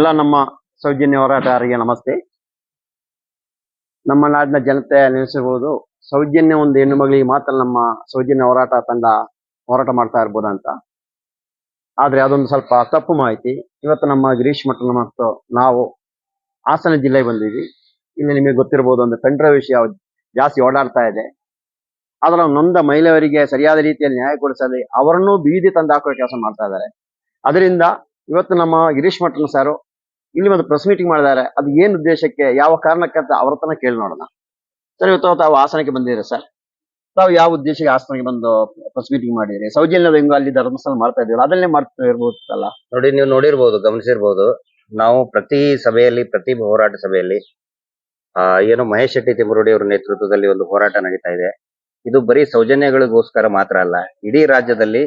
ಎಲ್ಲ ನಮ್ಮ ಸೌಜನ್ಯ ಹೋರಾಟಗಾರರಿಗೆ ನಮಸ್ತೆ. ನಮ್ಮ ನಾಡಿನ ಜನತೆ ನೆನೆಸಿರ್ಬೋದು ಸೌಜನ್ಯ ಒಂದು ಹೆಣ್ಣು ಮಗಳಿಗೆ ಮಾತ್ರ ನಮ್ಮ ಸೌಜನ್ಯ ಹೋರಾಟ ತಂಡ ಹೋರಾಟ ಮಾಡ್ತಾ ಇರ್ಬೋದಂತ. ಆದ್ರೆ ಅದೊಂದು ಸ್ವಲ್ಪ ತಪ್ಪು ಮಾಹಿತಿ. ಇವತ್ತು ನಮ್ಮ ಗಿರೀಶ್ ಮಠನ ಮತ್ತು ನಾವು ಹಾಸನ ಜಿಲ್ಲೆಗೆ ಬಂದಿದ್ವಿ. ಇಲ್ಲಿ ನಿಮಗೆ ಗೊತ್ತಿರ್ಬೋದು ಒಂದು ಪೆಂಡ್ರ ವಿಷಯ ಜಾಸ್ತಿ ಓಡಾಡ್ತಾ ಇದೆ. ಅದರ ನೊಂದ ಮಹಿಳೆಯರಿಗೆ ಸರಿಯಾದ ರೀತಿಯಲ್ಲಿ ನ್ಯಾಯ ಕೊಡಿಸದೆ ಅವರನ್ನು ಬೀದಿ ತಂದು ಹಾಕೋ ಕೆಲಸ ಮಾಡ್ತಾ ಇದ್ದಾರೆ. ಅದರಿಂದ ಇವತ್ತು ನಮ್ಮ ಗಿರೀಶ್ ಮಠನ ಸಾರು ಇಲ್ಲಿ ಒಂದು ಪ್ರೆಸ್ ಮೀಟಿಂಗ್ ಮಾಡಿದ್ದಾರೆ. ಅದು ಏನು ಉದ್ದೇಶಕ್ಕೆ, ಯಾವ ಕಾರಣಕ್ಕೆ ಅಂತ ಅವ್ರ ಹತ್ರನೇ ಕೇಳಿ ನೋಡೋಣ. ಸರ್, ಇವತ್ತು ತಾವು ಹಾಸನಕ್ಕೆ ಬಂದಿದ್ದೀರಾ ಸರ್? ತಾವು ಯಾವ ಉದ್ದೇಶಕ್ಕೆ ಹಾಸನಕ್ಕೆ ಬಂದು ಪ್ರೆಸ್ ಮೀಟಿಂಗ್ ಮಾಡಿದ್ರಿ ಸೌಜನ್ಯದ ಅಲ್ಲಿ ಧರ್ಮಸ್ಥಳ ಮಾಡ್ತಾ ಇದ್ದೀವಿ ಅದನ್ನೇ ಮಾಡ್ತಾ ಇರ್ಬೋದಲ್ಲ. ನೋಡಿ, ನೀವು ನೋಡಿರ್ಬೋದು, ಗಮನಿಸಿರ್ಬೋದು. ನಾವು ಪ್ರತಿ ಸಭೆಯಲ್ಲಿ, ಪ್ರತಿ ಹೋರಾಟ ಸಭೆಯಲ್ಲಿ ಏನು ಮಹೇಶ್ ಶೆಟ್ಟಿ ತಿಮುರುಡಿ ಅವರ ನೇತೃತ್ವದಲ್ಲಿ ಒಂದು ಹೋರಾಟ ನಡೀತಾ ಇದೆ. ಇದು ಬರೀ ಸೌಜನ್ಯಗಳಿಗೋಸ್ಕರ ಮಾತ್ರ ಅಲ್ಲ. ಇಡೀ ರಾಜ್ಯದಲ್ಲಿ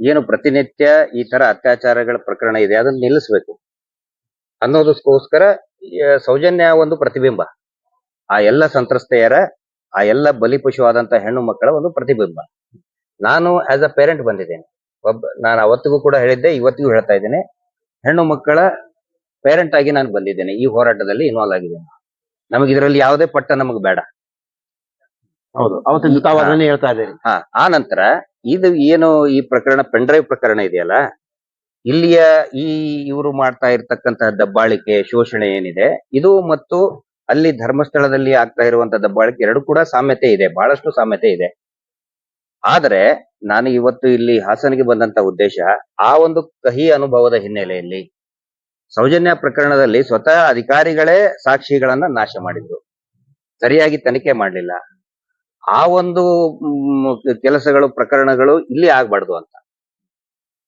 ಏನು ಪ್ರತಿನಿತ್ಯ ಈ ತರ ಅತ್ಯಾಚಾರಗಳ ಪ್ರಕರಣ ಇದೆ. ಅದನ್ನ ನಿಲ್ಲಿಸಬೇಕು. ಅನ್ನೋದಕ್ಕೋಸ್ಕರ ಸೌಜನ್ಯ ಒಂದು ಪ್ರತಿಬಿಂಬ. ಆ ಎಲ್ಲ ಸಂತ್ರಸ್ತೆಯರ ಆ ಎಲ್ಲ ಬಲಿಪಶುವಾದಂತ ಹೆಣ್ಣು ಮಕ್ಕಳ ಒಂದು ಪ್ರತಿಬಿಂಬ. ನಾನು ಆಸ್ ಅ ಪೇರೆಂಟ್ ಬಂದಿದ್ದೇನೆ. ಒಬ್ಬ ನಾನು ಅವತ್ತಿಗೂ ಕೂಡ ಹೇಳಿದ್ದೆ ಇವತ್ತಿಗೂ ಹೇಳ್ತಾ ಇದ್ದೇನೆ. ಹೆಣ್ಣು ಮಕ್ಕಳ ಪೇರೆಂಟ್ ಆಗಿ ನಾನು ಬಂದಿದ್ದೇನೆ. ಈ ಹೋರಾಟದಲ್ಲಿ ಇನ್ವಾಲ್ವ್ ಆಗಿದ್ದೇನೆ. ನಮಗೆ ಇದರಲ್ಲಿ ಯಾವುದೇ ಪಟ್ಟ ನಮಗೆ ಬೇಡ. ಹೌದು. ಅವತ್ತಿನ ಹೇಳ್ತಾ ಇದ್ದೀನಿ. ಹಾ ಆ ನಂತರ ಇದು ಏನು ಈ ಪ್ರಕರಣ ಪೆಂಡ್ರೈವ್ ಪ್ರಕರಣ ಇದೆಯಲ್ಲ ಇಲ್ಲಿಯ ಈ ಇವರು ಮಾಡ್ತಾ ಇರ್ತಕ್ಕಂತಹ ದಬ್ಬಾಳಿಕೆ ಶೋಷಣೆ ಏನಿದೆ, ಇದು ಮತ್ತು ಅಲ್ಲಿ ಧರ್ಮಸ್ಥಳದಲ್ಲಿ ಆಗ್ತಾ ಇರುವಂತಹ ದಬ್ಬಾಳಿಕೆ ಎರಡು ಕೂಡ ಸಾಮ್ಯತೆ ಇದೆ, ಬಹಳಷ್ಟು ಸಾಮ್ಯತೆ ಇದೆ. ಆದರೆ ನಾನು ಇವತ್ತು ಇಲ್ಲಿ ಹಾಸನಿಗೆ ಬಂದಂತ ಉದ್ದೇಶ, ಆ ಒಂದು ಕಹಿ ಅನುಭವದ ಹಿನ್ನೆಲೆಯಲ್ಲಿ ಸೌಜನ್ಯ ಪ್ರಕರಣದಲ್ಲಿ ಸ್ವತಃ ಅಧಿಕಾರಿಗಳೇ ಸಾಕ್ಷಿಗಳನ್ನ ನಾಶ ಮಾಡಿದ್ರು. ಸರಿಯಾಗಿ ತನಿಖೆ ಮಾಡಲಿಲ್ಲ. ಆ ಒಂದು ಕೆಲಸಗಳು, ಪ್ರಕರಣಗಳು ಇಲ್ಲಿ ಆಗ್ಬಾರ್ದು ಅಂತ.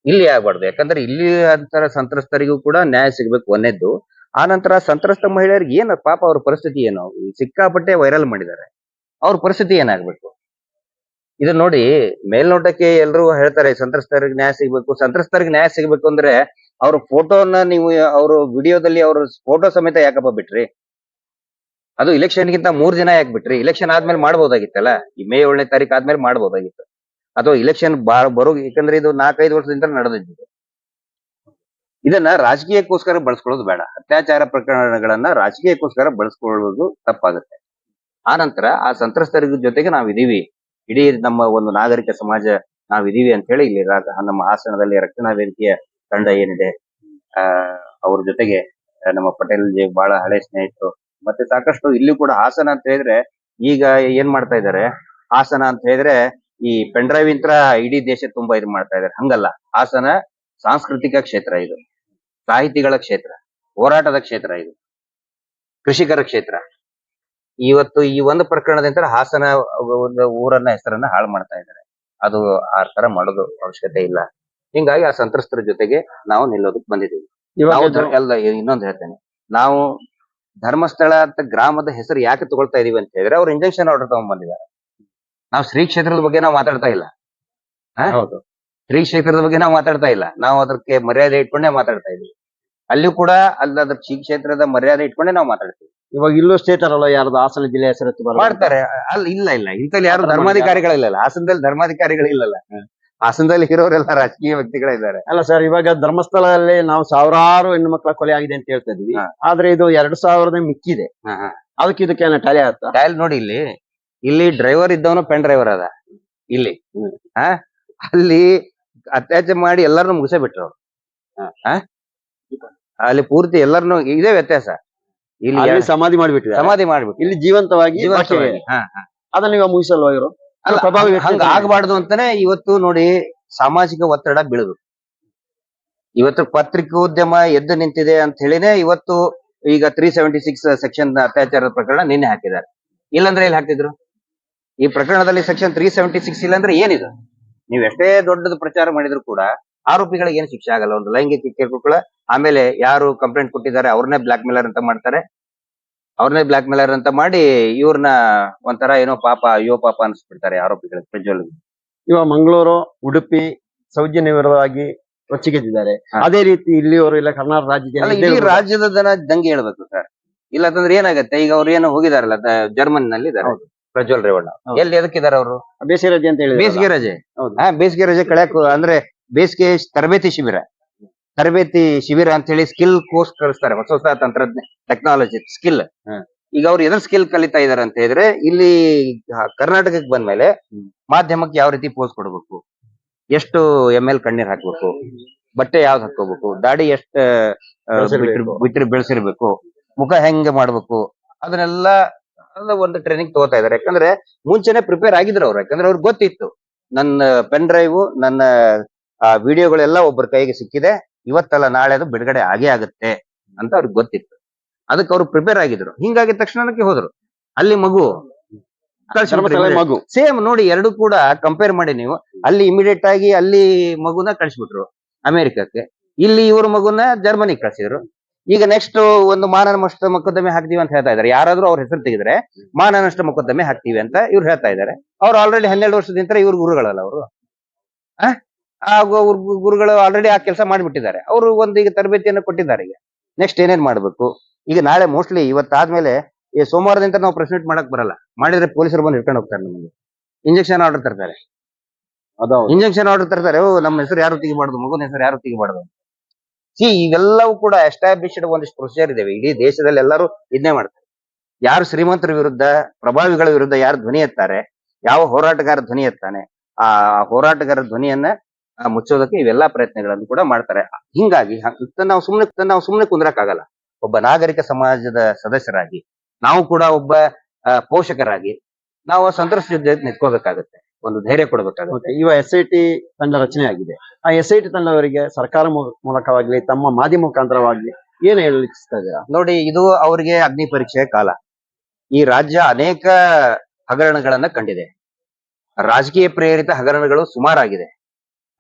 ಇಲ್ಲಿ ಆಗ್ಬಾರ್ದು. ಯಾಕಂದ್ರೆ ಇಲ್ಲಿ ಅಂತರ ಸಂತ್ರಸ್ತರಿಗೂ ಕೂಡ ನ್ಯಾಯ ಸಿಗ್ಬೇಕು ಒಂದೇದ್ದು ಆ ನಂತರ ಸಂತ್ರಸ್ತ ಮಹಿಳೆಯರಿಗೆ ಏನು ಪಾಪ ಅವ್ರ ಪರಿಸ್ಥಿತಿ ಏನು? ಸಿಕ್ಕಾಪಟ್ಟೆ ವೈರಲ್ ಮಾಡಿದ್ದಾರೆ. ಅವ್ರ ಪರಿಸ್ಥಿತಿ ಏನಾಗ್ಬೇಕು? ಇದು ನೋಡಿ, ಮೇಲ್ನೋಟಕ್ಕೆ ಎಲ್ಲರೂ ಹೇಳ್ತಾರೆ, ಸಂತ್ರಸ್ತರಿಗೆ ನ್ಯಾಯ ಸಿಗ್ಬೇಕು. ಸಂತ್ರಸ್ತರಿಗೆ ನ್ಯಾಯ ಸಿಗ್ಬೇಕು ಅಂದ್ರೆ ಅವ್ರ ಫೋಟೋನ ನೀವು, ಅವ್ರ ವಿಡಿಯೋದಲ್ಲಿ ಅವ್ರ ಫೋಟೋ ಸಮೇತ ಯಾಕಪ್ಪ ಬಿಟ್ರಿ? ಅದು ಇಲೆಕ್ಷನ್ಗಿಂತ ಗಿಂತ ಮೂರ್ ದಿನ ಯಾಕೆ ಬಿಟ್ರಿ? ಇಲೆಕ್ಷನ್ ಆದ್ಮೇಲೆ ಮಾಡ್ಬೋದಾಗಿತ್ತಲ್ಲ? ಈ ಮೇ ಏಳನೇ ತಾರೀಕು ಆದ್ಮೇಲೆ ಮಾಡ್ಬೋದಾಗಿತ್ತು. ಅಥವಾ ಇಲೆಕ್ಷನ್ ಬರೋ ಯಾಕಂದ್ರೆ ಇದು ನಾಲ್ಕೈದು ವರ್ಷದಿಂದ ನಡೆದಿದ್ದು ಇದನ್ನ ರಾಜಕೀಯಕ್ಕೋಸ್ಕರ ಬಳಸ್ಕೊಳ್ಳೋದು ಬೇಡ. ಅತ್ಯಾಚಾರ ಪ್ರಕರಣಗಳನ್ನ ರಾಜಕೀಯಕ್ಕೋಸ್ಕರ ಬಳಸ್ಕೊಳ್ಳೋದು ತಪ್ಪಾಗುತ್ತೆ. ಆ ನಂತರ ಆ ಸಂತ್ರಸ್ತರ ಜೊತೆಗೆ ಇದೀವಿ ಇಡೀ ನಮ್ಮ ಒಂದು ನಾಗರಿಕ ಸಮಾಜ ನಾವಿದೀವಿ ಅಂತ ಹೇಳಿ ಇಲ್ಲಿ ನಮ್ಮ ಹಾಸನದಲ್ಲಿ ರಕ್ಷಣಾ ವೇದಿಕೆಯ ತಂಡ ಏನಿದೆ, ಆ, ಅವ್ರ ಜೊತೆಗೆ ನಮ್ಮ ಪಟೇಲ್ ಜಿ ಬಹಳ ಹಳೆ ಸ್ನೇಹಿತರು, ಮತ್ತೆ ಸಾಕಷ್ಟು ಇಲ್ಲಿ ಕೂಡ ಹಾಸನ ಅಂತ ಹೇಳಿದ್ರೆ ಈಗ ಏನ್ ಮಾಡ್ತಾ ಇದ್ದಾರೆ? ಹಾಸನ ಅಂತ ಹೇಳಿದ್ರೆ ಈ ಪೆನ್ ಡ್ರೈವ್ ಇಂತ್ರ ಇಡೀ ದೇಶ ತುಂಬಾ ಇದು ಮಾಡ್ತಾ ಇದಾರೆ. ಹಂಗಲ್ಲ. ಹಾಸನ ಸಾಂಸ್ಕೃತಿಕ ಕ್ಷೇತ್ರ ಇದು. ಸಾಹಿತಿಗಳ ಕ್ಷೇತ್ರ. ಹೋರಾಟದ ಕ್ಷೇತ್ರ ಇದು. ಕೃಷಿಕರ ಕ್ಷೇತ್ರ. ಇವತ್ತು ಈ ಒಂದು ಪ್ರಕರಣದಿಂದ ಹಾಸನ ಒಂದು ಊರನ್ನ ಹೆಸರನ್ನ ಹಾಳು ಮಾಡ್ತಾ ಇದ್ದಾರೆ ಅದು ಆ ತರ ಮಾಡೋದು ಅವಶ್ಯಕತೆ ಇಲ್ಲ. ಹಿಂಗಾಗಿ ಆ ಸಂತ್ರಸ್ತರ ಜೊತೆಗೆ ನಾವು ನಿಲ್ಲೋದಕ್ಕೆ ಬಂದಿದ್ದೀವಿ. ಇದು- ಇನ್ನೊಂದು ಹೇಳ್ತೇನೆ. ನಾವು ಧರ್ಮಸ್ಥಳ ಅಂತ ಗ್ರಾಮದ ಹೆಸರು ಯಾಕೆ ತಗೊಳ್ತಾ ಇದೀವಿ ಅಂತ ಹೇಳಿದ್ರೆ ಅವ್ರು ಇಂಜೆಕ್ಷನ್ ಆರ್ಡರ್ ತಗೊಂಡ್ ಬಂದಿದ್ದಾರೆ ನಾವು ಶ್ರೀ ಕ್ಷೇತ್ರದ ಬಗ್ಗೆ ನಾವು ಮಾತಾಡ್ತಾ ಇಲ್ಲ. ಹೌದು. ಶ್ರೀ ಕ್ಷೇತ್ರದ ಬಗ್ಗೆ ನಾವು ಮಾತಾಡ್ತಾ ಇಲ್ಲ. ನಾವು ಅದಕ್ಕೆ ಮರ್ಯಾದೆ ಇಟ್ಕೊಂಡೇ ಮಾತಾಡ್ತಾ ಇದೀವಿ ಅಲ್ಲಿಯೂ ಕೂಡ ಅಲ್ಲಿ ಅದ್ರ ಶ್ರೀ ಕ್ಷೇತ್ರದ ಮರ್ಯಾದೆ ಇಟ್ಕೊಂಡೇ ನಾವು ಮಾತಾಡ್ತೀವಿ. ಇವಾಗ ಇಲ್ಲೂ ಸ್ಟೇಟ್ ಅಲ್ಲ ಯಾರ್ದು ಹಾಸನ ಜಿಲ್ಲೆ ಹೆಸರು ಮಾಡ್ತಾರೆ. ಅಲ್ಲ ಇಲ್ಲ ಇಲ್ಲ. ಇಂಥಲ್ಲಿ ಯಾರು ಧರ್ಮಾಧಿಕಾರಿಗಳಿಲ್ಲ ಹಾಸನದಲ್ಲಿ ಧರ್ಮಾಧಿಕಾರಿಗಳಿಲ್ಲಲ್ಲ ಹಾಸನದಲ್ಲಿ ಇರೋರೆಲ್ಲ ರಾಜಕೀಯ ವ್ಯಕ್ತಿಗಳಿದ್ದಾರೆ. ಅಲ್ಲ ಸರ್ ಇವಾಗ ಧರ್ಮಸ್ಥಳದಲ್ಲಿ ನಾವು ಸಾವಿರಾರು ಹೆಣ್ಣು ಮಕ್ಕಳ ಕೊಲೆ ಆಗಿದೆ ಅಂತ ಹೇಳ್ತಾ ಇದ್ವಿ ಆದ್ರೆ ಇದು ಎರಡ್ ಸಾವಿರದ ಮಿಕ್ಕಿದೆ. ಅದಕ್ಕೆ ಇದಕ್ಕೆ ಟ್ಯಾಲಿ ಆಗುತ್ತಾ? ಟ್ಯಾಲಿ ನೋಡಿ ಇಲ್ಲಿ. ಇಲ್ಲಿ ಡ್ರೈವರ್ ಇದ್ದವನು ಪೆನ್ ಡ್ರೈವರ್ ಅದ ಇಲ್ಲಿ. ಆ ಅಲ್ಲಿ ಅತ್ಯಾಚಾರ ಮಾಡಿ ಎಲ್ಲರನ್ನು ಮುಗಿಸೇ ಬಿಟ್ರು ಅವ್ರು ಆ? ಅಲ್ಲಿ ಪೂರ್ತಿ ಎಲ್ಲರನ್ನು ಇದೇ ವ್ಯತ್ಯಾಸ ಇಲ್ಲಿ ಅಲ್ಲಿ ಸಮಾಧಿ ಮಾಡಿಬಿಟ್ಟಿದ್ದಾರೆ ಸಮಾಧಿ ಮಾಡ್ಬಿಟ್ಟು ಇಲ್ಲಿ ಜೀವಂತವಾಗಿ ಜೀವಂತವಾಗಿ. ಇದೆ. ಹಾ, ಹಾ. ಅದನ್ನ ನೀವು ಮುಗಿಸಲ್ವಾ ಇವರು ಅಲ್ಲ, ಪ್ರಭಾವಿ ವ್ಯಕ್ತಿ ಹಂಗ. ಆಗ್ಬಾರ್ದು ಅಂತಾನೆ ಇವತ್ತು ನೋಡಿ ಸಾಮಾಜಿಕ ಒತ್ತಡ ಬೀಳುದು ಇವತ್ತು ಪತ್ರಿಕೋದ್ಯಮ ಎದ್ದು ನಿಂತಿದೆ ಅಂತ ಹೇಳಿನೇ ಇವತ್ತು ಈಗ ತ್ರೀ ಸೆವೆಂಟಿ ಸಿಕ್ಸ್ ಸೆಕ್ಷನ್ ಅತ್ಯಾಚಾರದ ಪ್ರಕರಣ ನಿನ್ನೆ ಹಾಕಿದ್ದಾರೆ ಇಲ್ಲಂದ್ರೆ ಇಲ್ಲಿ ಹಾಕ್ತಿದ್ರು ಈ ಪ್ರಕರಣದಲ್ಲಿ ಸೆಕ್ಷನ್ ತ್ರೀ ಸೆವೆಂಟಿ ಸಿಕ್ಸ್ ಇಲ್ಲಾಂದ್ರೆ ಏನಿದು? ನೀವು ಎಷ್ಟೇ ದೊಡ್ಡದು ಪ್ರಚಾರ ಮಾಡಿದ್ರು ಕೂಡ ಆರೋಪಿಗಳಿಗೆ ಏನು ಶಿಕ್ಷೆ ಆಗಲ್ಲ. ಒಂದು ಲೈಂಗಿಕ ಕಿರುಕುಳ ಆಮೇಲೆ ಯಾರು ಕಂಪ್ಲೇಂಟ್ ಕೊಟ್ಟಿದ್ದಾರೆ ಅವ್ರನ್ನೇ ಬ್ಲಾಕ್ ಮೇಲರ್ ಅಂತ ಮಾಡ್ತಾರೆ. ಅವ್ರನ್ನೇ ಬ್ಲಾಕ್ ಮೇಲರ್ ಅಂತ ಮಾಡಿ ಇವ್ರನ್ನ ಒಂಥರ ಏನೋ ಪಾಪ ಅಯ್ಯೋ ಪಾಪ ಅನ್ಸ್ಬಿಡ್ತಾರೆ ಆರೋಪಿಗಳಿಗೆ ಪ್ರಜ್ವಲ್ ಇವ ಮಂಗಳೂರು ಉಡುಪಿ ಸೌಜನ್ಯ ವಿರೋಧವಾಗಿ ರೊಚ್ಚಿಗೆದ್ದಿದ್ದಾರೆ ಅದೇ ರೀತಿ ಇಲ್ಲಿಯವರು ಇಲ್ಲ ಕರ್ನಾಟಕ ರಾಜ್ಯದ ಅಲ್ಲ ಇಡೀ ರಾಜ್ಯದ ಜನ ದಂಗೆ ಹೇಳ್ಬೇಕು ಸರ್. ಇಲ್ಲ ಅಂತಂದ್ರೆ ಏನಾಗತ್ತೆ? ಈಗ ಅವ್ರು ಏನೋ ಹೋಗಿದಾರಲ್ಲ ಜರ್ಮನ್ನಲ್ಲಿ ಇದಾರೆ ಹೌದು. ಪ್ರಜ್ವಲ್ ರೇವಣ್ಣ. ಎಲ್ಲಿ ಎದಕ್ಕಿದ್ದಾರೆ ಅವರು? ಬೇಸಿಗೆ ರಜೆ ಅಂತ ಹೇಳಿ ಬೇಸಿಗೆ ರಜೆ. ಹೌದು. ಹಾ ಬೇಸಿಗೆ ರಜೆ ಕಳೆಯಕ್ ಅಂದ್ರೆ ಬೇಸಿಗೆ ತರಬೇತಿ ಶಿಬಿರ. ತರಬೇತಿ ಶಿಬಿರ ಅಂತ ಹೇಳಿ ಸ್ಕಿಲ್ ಕೋರ್ಸ್ ಕಲಿಸ್ತಾರೆ ಹೊಸ ಹೊಸ ತಂತ್ರಜ್ಞ ಟೆಕ್ನಾಲಜಿ ಸ್ಕಿಲ್. ಈಗ ಅವ್ರು ಎದ್ರ ಸ್ಕಿಲ್ ಕಲಿತಾ ಇದಾರೆ ಅಂತ ಹೇಳಿದ್ರೆ ಇಲ್ಲಿ ಹ- ಕರ್ನಾಟಕಕ್ಕೆ ಬಂದ್ಮೇಲೆ ಹ್ಮ್. ಮಾಧ್ಯಮಕ್ಕೆ ಯಾವ ರೀತಿ ಪೋಸ್ ಕೊಡಬೇಕು? ಎಷ್ಟು ಎಂ ಎಲ್ ಕಣ್ಣೀರ್ ಹಾಕ್ಬೇಕು? ಬಟ್ಟೆ ಯಾವ್ದು ಹಾಕೋಬೇಕು ದಾಡಿ ಎಷ್ಟು ಆ, ಬೆಳ್ಸಿರ್ಬೇಕು. ಬಿಟ್ರ್- ಬಿಟ್ರ್ ಬೆಳೆಸಿರ್ಬೇಕು? ಮುಖ ಹೆಂಗ್ ಮಾಡ್ಬೇಕು? ಅದನ್ನೆಲ್ಲ ಒಂದು ಟ್ರೈನಿಂಗ್ ತಗೋತಾ ಇದಾರೆ ಯಾಕಂದ್ರೆ ಮುಂಚೆನೆ ಪ್ರಿಪೇರ್ ಆಗಿದ್ರು ಅವ್ರು. ಯಾಕಂದ್ರೆ ಅವ್ರಿಗೆ ಗೊತ್ತಿತ್ತು. ನನ್ನ ಪೆನ್ ಡ್ರೈವ್ ನನ್ನ ಆ ವಿಡಿಯೋಗಳೆಲ್ಲ ಒಬ್ಬರ ಕೈಗೆ ಸಿಕ್ಕಿದೆ. ಇವತ್ತಲ್ಲ ನಾಳೆ ಅದು ಬಿಡುಗಡೆ ಆಗೇ ಆಗುತ್ತೆ ಅಂತ ಅವ್ರಿಗೆ ಗೊತ್ತಿತ್ತು. ಅದಕ್ಕೆ ಅವ್ರು ಪ್ರಿಪೇರ್ ಆಗಿದ್ರು. ಹಿಂಗಾಗಿದ ತಕ್ಷಣಕ್ಕೆ ಹೋದ್ರು. ಅಲ್ಲಿ ಮಗು ಮಗು. ಸೇಮ್ ನೋಡಿ ಎರಡು ಕೂಡ ಕಂಪೇರ್ ಮಾಡಿ ನೀವು. ಅಲ್ಲಿ ಇಮಿಡಿಯೇಟ್ ಆಗಿ ಅಲ್ಲಿ ಮಗುನ ಕಳಿಸ್ಬಿಟ್ರು ಅಮೆರಿಕಕ್ಕೆ. ಇಲ್ಲಿ ಇವ್ರ ಮಗುನ ಜರ್ಮನಿಗೆ ಕಳ್ಸಿದ್ರು. ಈಗ ನೆಕ್ಸ್ಟ್ ಒಂದು ಮಾನನ ನಷ್ಟ ಮೊಕದ್ದಮೆ ಹಾಕ್ತೀವಿ ಅಂತ ಹೇಳ್ತಾ ಇದಾರೆ ಯಾರಾದ್ರೂ ಅವ್ರ ಹೆಸರು ತೆಗೆದ್ರೆ ಮಾನ ನಷ್ಟ ಮೊಕದ್ದಮೆ ಹಾಕ್ತೀವಿ ಅಂತ ಇವ್ರು ಹೇಳ್ತಾ ಇದಾರೆ ಅವ್ರು ಆಲ್ರೆಡಿ ಹನ್ನೆರಡು ವರ್ಷದಿಂದ ಇವ್ರ ಗುರುಗಳಲ್ಲ ಅವರು. ಆ? ಗುರುಗಳು ಆಲ್ರೆಡಿ ಆ ಕೆಲಸ ಮಾಡಿಬಿಟ್ಟಿದ್ದಾರೆ. ಅವರು ಒಂದು ಈಗ ತರಬೇತಿಯನ್ನು ಕೊಟ್ಟಿದ್ದಾರೆ ಈಗ. ನೆಕ್ಸ್ಟ್ ಏನೇನ್ ಮಾಡ್ಬೇಕು? ಈಗ ನಾಳೆ ಮೋಸ್ಟ್ಲಿ ಇವತ್ತಾದ್ಮೇಲೆ ಈ ಸೋಮವಾರದಿಂದ ನಾವು ಪ್ರೆಸ್ ಮೀಟ್ ಮಾಡಕ್ ಬರಲ್ಲ. ಮಾಡಿದ್ರೆ ಪೊಲೀಸರು ಬಂದು ಹಿಡ್ಕೊಂಡು ಹೋಗ್ತಾರೆ ನಮಗೆ. ಇಂಜೆಕ್ಷನ್ ಆರ್ಡರ್ ತರ್ತಾರೆ. ಇಂಜೆಕ್ಷನ್ ಆರ್ಡರ್ ತರ್ತಾರೆ. ನಮ್ಮ ಹೆಸರು ಯಾರು ತೆಗಿಬಾರ್ದು ಮಗುನ ಹೆಸರು ಯಾರು ತೆಗಿಬಾರ್ದು ಸಿ ಇವೆಲ್ಲವೂ ಕೂಡ ಎಸ್ಟಾಬ್ಲಿಷ್ಡ್ ಒಂದಿಷ್ಟು ಪ್ರೊಸೀಜರ್ ಇದಾವೆ. ಇಡೀ ದೇಶದಲ್ಲಿ ಎಲ್ಲರೂ ಇದನ್ನೇ ಮಾಡ್ತಾರೆ. ಯಾರು ಶ್ರೀಮಂತರ ವಿರುದ್ಧ, ಪ್ರಭಾವಿಗಳ ವಿರುದ್ಧ ಯಾರು ಧ್ವನಿ ಎತ್ತಾರೆ, ಯಾವ ಹೋರಾಟಗಾರ ಧ್ವನಿ ಎತ್ತಾನೆ, ಆ ಹೋರಾಟಗಾರ ಧ್ವನಿಯನ್ನ ಮುಚ್ಚೋದಕ್ಕೆ ಇವೆಲ್ಲಾ ಪ್ರಯತ್ನಗಳನ್ನು ಕೂಡ ಮಾಡ್ತಾರೆ. ಹಿಂಗಾಗಿ ನಾವು ಸುಮ್ಮನೆ ನಾವು ಸುಮ್ನೆ ಕುಂದ್ರಕ್ಕಾಗಲ್ಲ. ಒಬ್ಬ ನಾಗರಿಕ ಸಮಾಜದ ಸದಸ್ಯರಾಗಿ, ನಾವು ಕೂಡ ಒಬ್ಬ ಪೋಷಕರಾಗಿ, ನಾವು ಸಂತ್ರಸ್ತ ಜೊತೆ ನಿಂತ್ಕೋಬೇಕಾಗತ್ತೆ. ಒಂದು ಧೈರ್ಯ ಕೊಡಬೇಕಾಗುತ್ತೆ. ಇವ ಎಸ್ ಐ ಟಿ ತಂಡ ರಚನೆ ಆಗಿದೆ. ಆ ಎಸ್ ಐ ಟಿ ತಂಡವರಿಗೆ ಸರ್ಕಾರ ಮೂಲಕವಾಗಲಿ ಮೂಲಕವಾಗ್ಲಿ ತಮ್ಮ ಮಾಧ್ಯಮ ಮುಖಾಂತರವಾಗ್ಲಿ ಏನ್ ಹೇಳಿಸ್ತಾ ಇದ್ದೀರಾ ನೋಡಿ ಇದು ಅವರಿಗೆ ಅಗ್ನಿ ಪರೀಕ್ಷೆಯ ಕಾಲ. ಈ ರಾಜ್ಯ ಅನೇಕ ಹಗರಣಗಳನ್ನ ಕಂಡಿದೆ. ರಾಜಕೀಯ ಪ್ರೇರಿತ ಹಗರಣಗಳು ಸುಮಾರಾಗಿದೆ.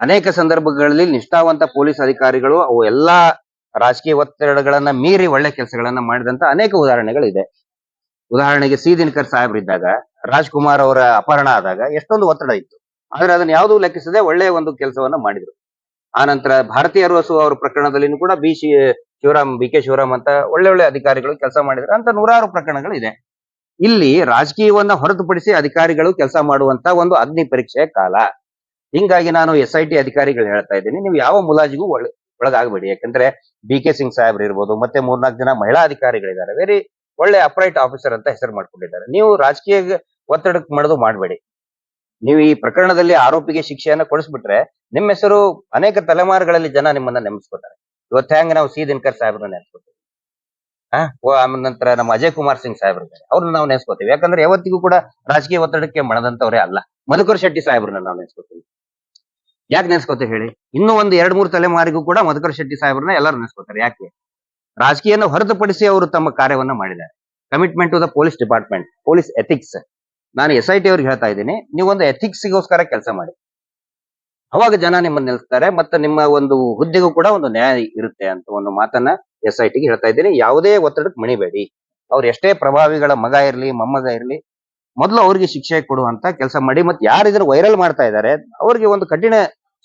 ಅನೇಕ ಸಂದರ್ಭಗಳಲ್ಲಿ ನಿಷ್ಠಾವಂತ ಪೊಲೀಸ್ ಅಧಿಕಾರಿಗಳು ಅವು ಎಲ್ಲಾ ರಾಜಕೀಯ ಒತ್ತಡಗಳನ್ನ ಮೀರಿ ಒಳ್ಳೆ ಕೆಲಸಗಳನ್ನ ಮಾಡಿದಂತ ಅನೇಕ ಉದಾಹರಣೆಗಳಿದೆ. ಉದಾಹರಣೆಗೆ ಸಿ ದಿನಕರ್ ಸಾಹೇಬ್ರಿದ್ದಾಗ ರಾಜ್ಕುಮಾರ್ ಅವರ ಅಪಹರಣ ಆದಾಗ ಎಷ್ಟೊಂದು ಒತ್ತಡ ಇತ್ತು. ಆದ್ರೆ ಅದನ್ನ ಯಾವುದೂ ಲೆಕ್ಕಿಸದೆ ಒಳ್ಳೆಯ ಒಂದು ಕೆಲಸವನ್ನ ಮಾಡಿದ್ರು. ಆನಂತರ ಭಾರತೀಯ ಅರಸು ಅವರ ಪ್ರಕರಣದಲ್ಲಿನೂ ಕೂಡ B C, Shivaram, B K Shivaram ಅಂತ ಒಳ್ಳೆ ಒಳ್ಳೆ ಅಧಿಕಾರಿಗಳು ಕೆಲಸ ಮಾಡಿದ್ರು. ಅಂತ ನೂರಾರು ಪ್ರಕರಣಗಳು ಇದೆ. ಇಲ್ಲಿ ರಾಜಕೀಯವನ್ನ ಹೊರತುಪಡಿಸಿ ಅಧಿಕಾರಿಗಳು ಕೆಲಸ ಮಾಡುವಂತ ಒಂದು ಅಗ್ನಿ ಪರೀಕ್ಷೆಯ ಕಾಲ. ಹಿಂಗಾಗಿ ನಾನು ಎಸ್ ಐ ಟಿ ಅಧಿಕಾರಿಗಳು ಹೇಳ್ತಾ ಇದ್ದೀನಿ. ನೀವು ಯಾವ ಮುಲಾಜಿಗೂ ಒಳ, ಒಳಗಾಗಬೇಡಿ. ಯಾಕಂದ್ರೆ ಬಿ ಕೆ ಸಿಂಗ್ ಸಾಹೇಬ್ರು ಇರ್ಬೋದು, ಮತ್ತೆ ಮೂರ್ನಾಲ್ಕು ಜನ ಮಹಿಳಾ ಅಧಿಕಾರಿಗಳಿದ್ದಾರೆ. ವೆರಿ ಒಳ್ಳೆ ಅಪ್ರೈಟ್ ಆಫೀಸರ್ ಅಂತ ಹೆಸರು ಮಾಡ್ಕೊಂಡಿದ್ದಾರೆ. ನೀವು ರಾಜಕೀಯ ಒತ್ತಡಕ್ಕೆ ಮಾಡೋದು ಮಾಡಬೇಡಿ. ನೀವು ಈ ಪ್ರಕರಣದಲ್ಲಿ ಆರೋಪಿಗೆ ಶಿಕ್ಷೆಯನ್ನ ಕೊಡಿಸ್ಬಿಟ್ರೆ ನಿಮ್ಮ ಹೆಸರು ಅನೇಕ ತಲೆಮಾರುಗಳಲ್ಲಿ ಜನ ನಿಮ್ಮನ್ನ ನೆನೆಸ್ಕೋತಾರೆ ಇವತ್ತು ಹೆಂಗ ನಾವು ಸಿ ದಿನಕರ್ ಸಾಹೇಬ್ರನ್ನ ನೆನೆಸ್ಕೋತೀವಿ? ಆಮೇಲೆ ನಂತರ ನಮ್ಮ ಅಜಯ್ ಕುಮಾರ್ ಸಿಂಗ್ ಸಾಹೇಬ್ರಿದ್ದಾರೆ ಅವ್ರನ್ನ ನಾವು ನೆನೆಸ್ಕೋತೀವಿ. ಯಾಕಂದ್ರೆ ಯಾವತ್ತಿಗೂ ಕೂಡ ರಾಜಕೀಯ ಒತ್ತಡಕ್ಕೆ ಮಣದಂತವರೇ ಅಲ್ಲ. ಮಧುಕರ್ ಶೆಟ್ಟಿ ಸಾಹೇಬ್ರನ್ನ ನಾವು ನೆನೆಸ್ಕೋತೀವಿ. ಯಾಕೆ ನೆನೆಸ್ಕೋತೀವಿ ಹೇಳಿ? ಇನ್ನೂ ಒಂದು ಎರಡ್ ಮೂರು ತಲೆಮಾರಿಗೂ ಕೂಡ ಮಧುಕರ್ ಶೆಟ್ಟಿ ಸಾಹೇಬ್ರನ್ನ ಎಲ್ಲರೂ ನೆನೆಸ್ಕೋತಾರೆ. ಯಾಕೆ? ರಾಜಕೀಯನ ಹೊರತುಪಡಿಸಿ ಅವರು ತಮ್ಮ ಕಾರ್ಯವನ್ನ ಮಾಡಿದ್ದಾರೆ. Commitment to the police department police ethics ನಾನು ಎಸ್ ಐ ಟಿ ಅವ್ರಿಗೆ ಹೇಳ್ತಾ ಇದ್ದೀನಿ, ನೀವು ಒಂದು ಎಥಿಕ್ಸ್ಗೋಸ್ಕರ ಕೆಲಸ ಮಾಡಿ. ಅವಾಗ ಜನ ನಿಮ್ಮನ್ನ ನಿಲ್ಲಿಸ್ತಾರೆ ಮತ್ತೆ ನಿಮ್ಮ ಒಂದು ಹುದ್ದೆಗೂ ಕೂಡ ಒಂದು ನ್ಯಾಯ ಇರುತ್ತೆ ಅಂತ ಒಂದು ಮಾತನ್ನ ಎಸ್ ಐ ಟಿಗೆ ಹೇಳ್ತಾ ಇದ್ದೀನಿ. ಯಾವುದೇ ಒತ್ತಡಕ್ಕೆ ಮಣಿಬೇಡಿ. ಅವ್ರು ಎಷ್ಟೇ ಪ್ರಭಾವಿಗಳ ಮಗ ಇರಲಿ, ಮೊಮ್ಮಗ ಇರಲಿ, ಮೊದಲು ಅವ್ರಿಗೆ ಶಿಕ್ಷೆ ಕೊಡುವಂತ ಕೆಲಸ ಮಾಡಿ ಮತ್ತೆ ಯಾರು ಇದ್ರ ವೈರಲ್ ಮಾಡ್ತಾ ಇದ್ದಾರೆ, ಅವ್ರಿಗೆ ಒಂದು ಕಠಿಣ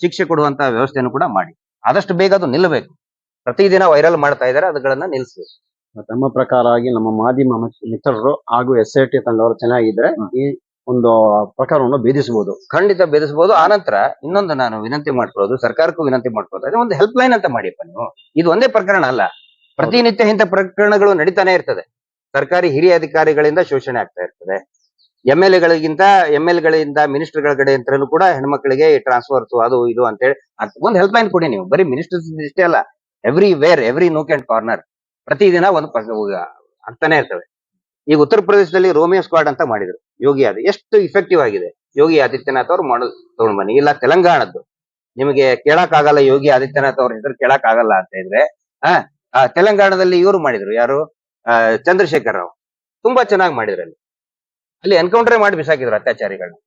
ಶಿಕ್ಷೆ ಕೊಡುವಂತ ವ್ಯವಸ್ಥೆಯನ್ನು ಕೂಡ ಮಾಡಿ. ಆದಷ್ಟು ಬೇಗ ಅದು ನಿಲ್ಲಬೇಕು ಪ್ರತಿದಿನ ವೈರಲ್ ಮಾಡ್ತಾ ಇದ್ದಾರೆ ಅದುಗಳನ್ನ ನಿಲ್ಲಿಸಬೇಕು ತಮ್ಮ ಪ್ರಕಾರ ಆಗಿ ನಮ್ಮ ಮಾಧ್ಯಮ ಮಿತ್- ಮಿತ್ರರು ಹಾಗೂ ಎಸ್ ಐ ಟಿ ತಂಡವರು ಚೆನ್ನಾಗಿದ್ರೆ ಈ ಒಂದು ಪ್ರಕಾರವನ್ನು ಭೇದಿಸಬಹುದು. ಖಂಡಿತ ಬೆದಸ್ಬೋದು ಆನಂತರ ಇನ್ನೊಂದು ನಾನು ವಿನಂತಿ ಮಾಡ್ಕೊಳ್ಳೋದು ಸರ್ಕಾರಕ್ಕೂ ವಿನಂತಿ ಮಾಡ್ಕೊಳ್ಳೋದು. ಅದೇ ಒಂದು ಹೆಲ್ಪ್ ಲೈನ್ ಅಂತ ಮಾಡಿಪ್ಪ ನೀವು. ಇದು ಒಂದೇ ಪ್ರಕರಣ ಅಲ್ಲ. ಪ್ರತಿನಿತ್ಯ ಇಂಥ ಪ್ರಕರಣಗಳು ನಡೀತಾನೆ ಇರ್ತದೆ. ಸರ್ಕಾರಿ ಹಿರಿಯ ಅಧಿಕಾರಿಗಳಿಂದ ಶೋಷಣೆ ಆಗ್ತಾ ಇರ್ತದೆ. ಎಂ ಎಲ್ ಎಗಳಿಗಿಂತ ಎಂ ಎಲ್ ಗಳಿಂದ ಮಿನಿಸ್ಟರ್ಗಳ ಕಡೆ ಅಂತಲೂ ಕೂಡ ಹೆಣ್ಮಕ್ಳಿಗೆ ಟ್ರಾನ್ಸ್ಫರ್ಸ್ ಅದು ಇದು ಅಂತೇಳಿ ಹೇಳಿ ಒಂದು ಹೆಲ್ಪ್ ಲೈನ್ ಕೊಡಿ ನೀವು. ಬರೀ ಮಿನಿಸ್ಟರ್ಸ್ ಇಷ್ಟೇ ಅಲ್ಲ. Everywhere every nook and corner ಪ್ರತಿದಿನ ಒಂದು ಆಗ್ತಾನೆ ಇರ್ತವೆ ಈಗ ಉತ್ತರ ಪ್ರದೇಶದಲ್ಲಿ ರೋಮಿಯೋ ಸ್ಕ್ವಾಡ್ ಅಂತ ಮಾಡಿದ್ರು. ಯೋಗಿ ಆದಿ, ಎಷ್ಟು ಇಫೆಕ್ಟಿವ್ ಆಗಿದೆ. ಯೋಗಿ ಆದಿತ್ಯನಾಥ್ ಅವ್ರು ಮಾಡಲ್ ತಗೊಂಡ್ ಬನ್ನಿ. ಇಲ್ಲ ತೆಲಂಗಾಣದ್ದು. ನಿಮಗೆ ಕೇಳಕ್ ಆಗಲ್ಲ ಯೋಗಿ ಆದಿತ್ಯನಾಥ್ ಅವ್ರ ಹೆಸರು ಕೇಳಕ್ ಆಗಲ್ಲ ಅಂತ ಇದ್ರೆ ಆ, ತೆಲಂಗಾಣದಲ್ಲಿ ಇವರು ಮಾಡಿದ್ರು. ಯಾರು? ಚಂದ್ರಶೇಖರ್ ರಾವ್. ತುಂಬಾ ಚೆನ್ನಾಗಿ ಮಾಡಿದ್ರು ಅಲ್ಲಿ ಅಲ್ಲಿ ಎನ್ಕೌಂಟರ್ ಮಾಡಿ ಬಿಸಾಕಿದ್ರು ಅತ್ಯಾಚಾರಿಗಳನ್ನ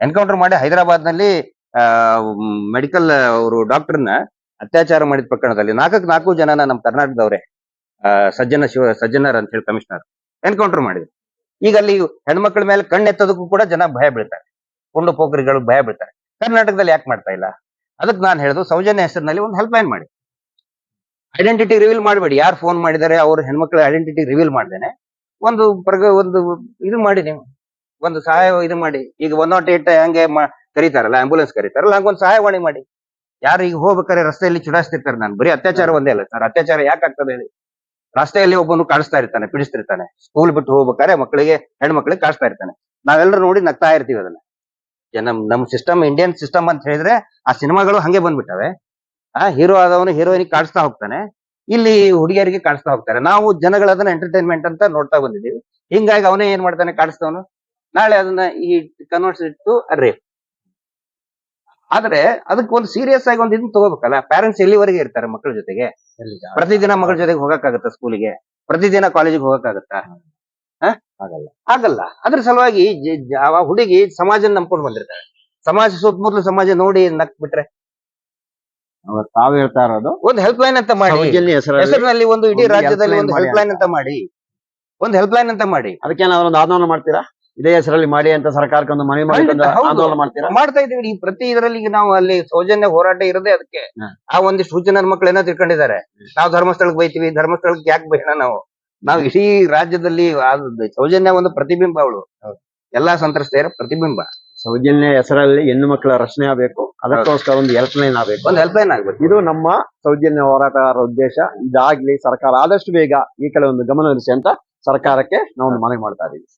ಎನ್ಕೌಂಟರ್ ಮಾಡಿ ಹೈದರಾಬಾದ್ನಲ್ಲಿ ಮೆಡಿಕಲ್ ಅವರು ಡಾಕ್ಟರ್ನ ಅತ್ಯಾಚಾರ ಮಾಡಿದ ಪ್ರಕರಣದಲ್ಲಿ ನಾಲ್ಕಕ್ಕೆ ನಾಲ್ಕು ಜನನ ನಮ್ಮ ಕರ್ನಾಟಕದವರೇ ಸಜ್ಜನ ಶಿವ, ಸಜ್ಜನರ್ ಅಂತ ಹೇಳಿ ಕಮಿಷನರ್ ಎನ್ಕೌಂಟರ್ ಮಾಡಿದ್ರು. ಈಗ ಅಲ್ಲಿ ಹೆಣ್ಮಕ್ಳ ಮೇಲೆ ಕಣ್ಣೆತ್ತೋದಕ್ಕೂ ಕೂಡ ಜನ ಭಯ ಬೀಳ್ತಾರೆ. ಕುಂಡು ಪೋಖರಿಗಳು ಭಯ ಬೀಳ್ತಾರೆ. ಕರ್ನಾಟಕದಲ್ಲಿ ಯಾಕೆ ಮಾಡ್ತಾ ಇಲ್ಲ? ಅದಕ್ಕೆ ನಾನು ಹೇಳುದು ಸೌಜನ್ಯ ಹೆಸರಿನಲ್ಲಿ ಒಂದು ಹೆಲ್ಪ್ ಲೈನ್ ಮಾಡಿ. ಐಡೆಂಟಿಟಿ ರಿವೀಲ್ ಮಾಡಬೇಡಿ. ಯಾರು ಫೋನ್ ಮಾಡಿದರೆ ಅವ್ರ ಹೆಣ್ಮಕ್ಳ ಐಡೆಂಟಿಟಿ ರಿವೀಲ್ ಮಾಡ್ದೇನೆ. ಒಂದು ಪ್ರಗ, ಒಂದು ಇದು ಮಾಡಿ ನೀವು. ಒಂದು ಸಹಾಯ ಇದು ಮಾಡಿ. ಈಗ ಒನ್ ನಾಟ್ ಏಟ್ ಹಂಗೆ ಕರೀತಾರಲ್ಲ ಆಂಬುಲೆನ್ಸ್ ಕರೀತಾರಲ್ಲ, ಹಂಗೊಂದು ಸಹಾಯವಾಣಿ ಮಾಡಿ. ಯಾರು ಈಗ ಹೋಗ್ಬೇಕಾದ್ರೆ ರಸ್ತೆಯಲ್ಲಿ ಚುಡಾಯಿಸ್ತಿರ್ತಾರೆ ನಾನು. ಬರೀ ಅತ್ಯಾಚಾರ ಒಂದೇ ಅಲ್ಲ ಸರ್. ಅತ್ಯಾಚಾರ ಯಾಕೆ ಆಗ್ತದೆ ಹೇಳಿ? ರಸ್ತೆಯಲ್ಲಿ ಒಬ್ಬನು ಕಾಣಿಸ್ತಾ ಇರ್ತಾನೆ, ಪಿಡಿಸ್ತಿರ್ತಾನೆ. ಸ್ಕೂಲ್ ಬಿಟ್ಟು ಹೋಗ್ಬೇಕಾದ್ರೆ ಮಕ್ಕಳಿಗೆ, ಹೆಣ್ಮಕ್ಳಿಗೆ ಕಾಣಿಸ್ತಾ ಇರ್ತಾನೆ. ನಾವೆಲ್ಲರೂ ನೋಡಿ ನಗ್ತಾ ಇರ್ತೀವಿ ಅದನ್ನ. ನಮ್ ನಮ್ ಸಿಸ್ಟಮ್ ಇಂಡಿಯನ್ ಸಿಸ್ಟಮ್ ಅಂತ ಹೇಳಿದ್ರೆ ಆ ಸಿನಿಮಾಗಳು ಹಂಗೆ ಬಂದ್ಬಿಟ್ಟವೆ. ಆ ಹೀರೋ ಆದವನು ಹೀರೋಯಿನ್ ಕಾಣಿಸ್ತಾ ಹೋಗ್ತಾನೆ. ಇಲ್ಲಿ ಹುಡುಗಿಯರಿಗೆ ಕಾಣಿಸ್ತಾ ಹೋಗ್ತಾರೆ. ನಾವು ಜನಗಳು ಅದನ್ನ ಎಂಟರ್ಟೈನ್ಮೆಂಟ್ ಅಂತ ನೋಡ್ತಾ ಬಂದಿದ್ದೀವಿ. ಹಿಂಗಾಗಿ ಅವನೇ ಏನ್ ಮಾಡ್ತಾನೆ ಕಾಣಿಸ್ತವನು? ನಾಳೆ ಅದನ್ನ ಈ ಕನ್ವರ್ಟ್ಸ್ ಇಟ್ಟು ರೇಪ್ ಆದ್ರೆ ಅದಕ್ಕೆ ಒಂದು ಸೀರಿಯಸ್ ಆಗಿ ಒಂದು ಇದನ್ನ ತಗೋಬೇಕಲ್ಲ? ಪೇರೆಂಟ್ಸ್ ಎಲ್ಲಿವರೆಗೆ ಇರ್ತಾರೆ ಮಕ್ಕಳ ಜೊತೆಗೆ? ಪ್ರತಿದಿನ ಮಕ್ಕಳ ಜೊತೆಗೆ ಹೋಗಕ್ಕಾಗತ್ತ ಸ್ಕೂಲಿಗೆ ಪ್ರತಿದಿನ ಕಾಲೇಜಿಗೆ ಹೋಗಕ್ಕಾಗತ್ತಾ? ಆಗಲ್ಲ. ಆಗಲ್ಲ. ಅದ್ರ ಸಲುವಾಗಿ ಆ ಹುಡುಗಿ ಸಮಾಜ ನಂಬ್ಕೊಂಡು ಬಂದಿರ್ತಾರೆ ಸಮಾಜ ಸುತ್ತಮುತ್ತಲು ಸಮಾಜ ನೋಡಿ ನಕ್ ಬಿಟ್ರೆ ತಾವು ಹೇಳ್ತಾ ಇರೋದು ಒಂದು ಹೆಲ್ಪ್ ಲೈನ್ ಅಂತ ಮಾಡಿ. ಹೆಸರಿನಲ್ಲಿ ಒಂದು ಇಡೀ ರಾಜ್ಯದಲ್ಲಿ ಒಂದು ಹೆಲ್ಪ್ ಲೈನ್ ಅಂತ ಮಾಡಿ. ಒಂದು ಹೆಲ್ಪ್ ಲೈನ್ ಅಂತ ಮಾಡಿ. ಅದಕ್ಕೆ ಒಂದು ಆಂದೋಲನ ಮಾಡ್ತೀರಾ? ಇದೇ ಹೆಸರಲ್ಲಿ ಮಾಡಿ ಅಂತ ಸರ್ಕಾರಕ್ಕೆ ಒಂದು ಮನವಿ ಮಾಡಿ ಹೌದು. ಆಂದೋಲನ ಮಾಡ್ತೀರಾ? ಮಾಡ್ತಾ ಇದೀವಿ ಈ ಪ್ರತಿ ಇದರಲ್ಲಿ ಈಗ ನಾವು ಅಲ್ಲಿ ಸೌಜನ್ಯ ಹೋರಾಟ ಇರದೆ ಅದಕ್ಕೆ ಹ. ಆ ಒಂದಿಷ್ಟು ಸೂಚನಾ ಮಕ್ಕಳು ಏನೋ ತಿಳ್ಕೊಂಡಿದ್ದಾರೆ. ನಾವು ಧರ್ಮಸ್ಥಳಕ್ಕೆ ಬೈತೀವಿ ಧರ್ಮಸ್ಥಳಕ್ಕೆ ಯಾಕೆ ಬೈಣ ನಾವು? ನಾವು ಇಡೀ ರಾಜ್ಯದಲ್ಲಿ ಸೌಜನ್ಯ ಒಂದು ಪ್ರತಿಬಿಂಬ ಅವಳು. ಎಲ್ಲಾ ಸಂತ್ರಸ್ತೆಯರ ಪ್ರತಿಬಿಂಬ. ಸೌಜನ್ಯ ಹೆಸರಲ್ಲಿ ಹೆಣ್ಣು ಮಕ್ಕಳ ರಕ್ಷಣೆ ಆಗಬೇಕು. ಅದಕ್ಕೋಸ್ಕರ ಒಂದು ಹೆಲ್ಪ್ ಲೈನ್ ಆಗಬೇಕು. ಒಂದು ಹೆಲ್ಪ್ ಲೈನ್ ಆಗ್ಬೇಕು. ಇದು ನಮ್ಮ ಸೌಜನ್ಯ ಹೋರಾಟಗಾರರ ಉದ್ದೇಶ. ಇದಾಗ್ಲಿ ಸರ್ಕಾರ ಆದಷ್ಟು ಬೇಗ ಈ ಕಡೆ ಒಂದು ಗಮನ ಹರಿಸಿ ಅಂತ ಸರ್ಕಾರಕ್ಕೆ ನಾವು ಒಂದು ಮನವಿ ಮಾಡ್ತಾ ಇದೀವಿ.